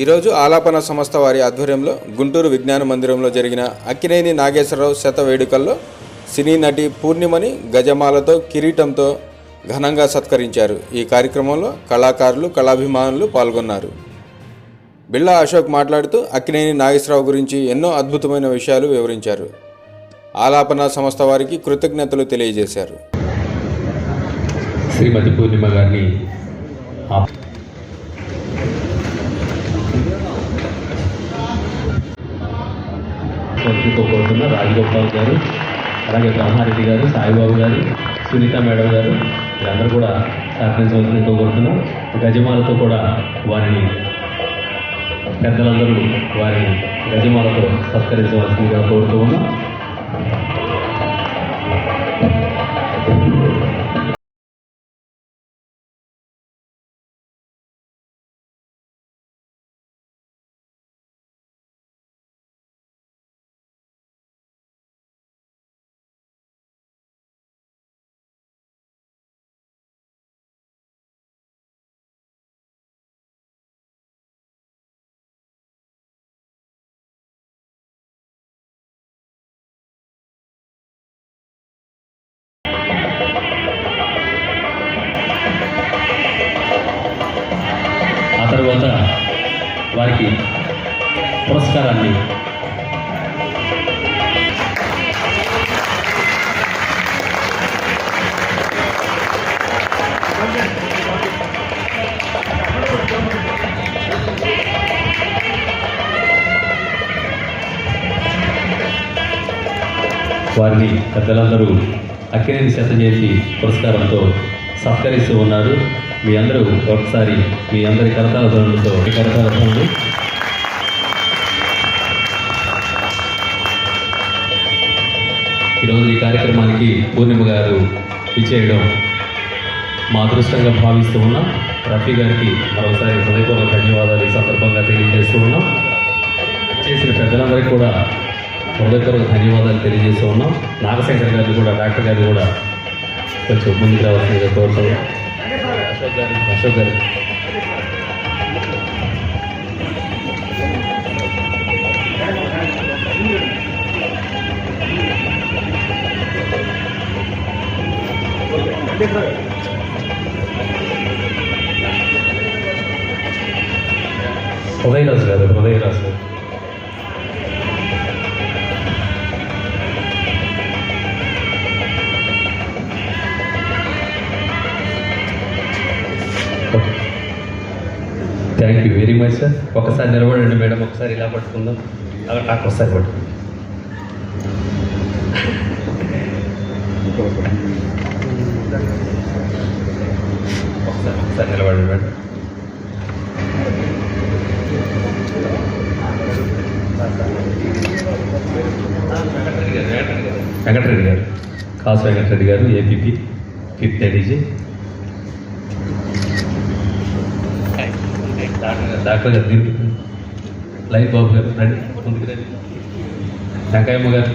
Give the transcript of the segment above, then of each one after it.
ఈరోజు ఆలాపన సంస్థ వారి ఆధ్వర్యంలో గుంటూరు విజ్ఞాన మందిరంలో జరిగిన అక్కినేని నాగేశ్వరరావు శత వేడుకల్లో సినీ నటి పూర్ణిమని గజమాలతో కిరీటంతో ఘనంగా సత్కరించారు. ఈ కార్యక్రమంలో కళాకారులు కళాభిమానులు పాల్గొన్నారు. బిళ్ళా అశోక్ మాట్లాడుతూ అక్కినేని నాగేశ్వరరావు గురించి ఎన్నో అద్భుతమైన విషయాలు వివరించారు. ఆలాపన సంస్థ వారికి కృతజ్ఞతలు తెలియజేశారు. శ్రీమతి పూర్ణిమ గారిని కోరుతున్నా రాజగోపాల్ గారు అలాగే బ్రహ్మారెడ్డి గారు సాయిబాబు గారు సునీత మేడం గారు వీళ్ళందరూ కూడా సహకరించవలసిందిగా కోరుతున్నాం గజమాలతో కూడా వారిని పెద్దలందరూ వారిని గజమాలతో సత్కరించవలసిందిగా కోరుతూ ఉన్నాం. తర్వాత వారికి పురస్కారాన్ని వారిని పెద్దలందరూ అక్కినేని శత జయంతి పురస్కారంతో సత్కరిస్తూ ఉన్నారు. మీ అందరూ ఒకసారి మీ అందరి కరతాల ధ్వనులతో కరతాల ధ్వనులు. ఈరోజు ఈ కార్యక్రమానికి పూర్ణిమ గారు ఇచ్చేయడం మా అదృష్టంగా భావిస్తూ ఉన్నాం. రఫీ గారికి మరోసారి హృదయపూర్వక ధన్యవాదాలు ఈ సందర్భంగా తెలియజేస్తూ ఉన్నాం. చేసిన పెద్దలందరికీ కూడా హృదయపూర్వక ధన్యవాదాలు తెలియజేస్తూ ఉన్నాం. నాగశంకర్ గారిని కూడా డాక్టర్ గారిని కూడా కొంచెం ముందుకు రావాల్సిందిగా కోరుతున్నాం Ashok garu Ashok garu Hrudayaraju garu Hrudayaraju garu thank you very much sir ఒకసారి నిలబడండి మేడం ఒకసారి ఇలా పట్టుకుందాం. అలా నాకు ఒకసారి పట్టు. ఒకసారి ఒకసారి నిలబడండి madam. Venkatareddy garu Kasu Venkatareddy garu APP fifth ADG doctor garu doctor line Babu garu రండి ముందుకు రండి. వెంకయ్యమ్మ గారు.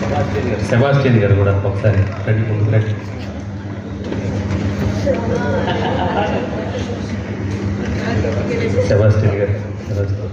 సెబాస్టియన్ గారు సెబాస్టియన్ గారు కూడా ఒకసారి రండి ముందుకు రండి. Sebastian garu Sebastian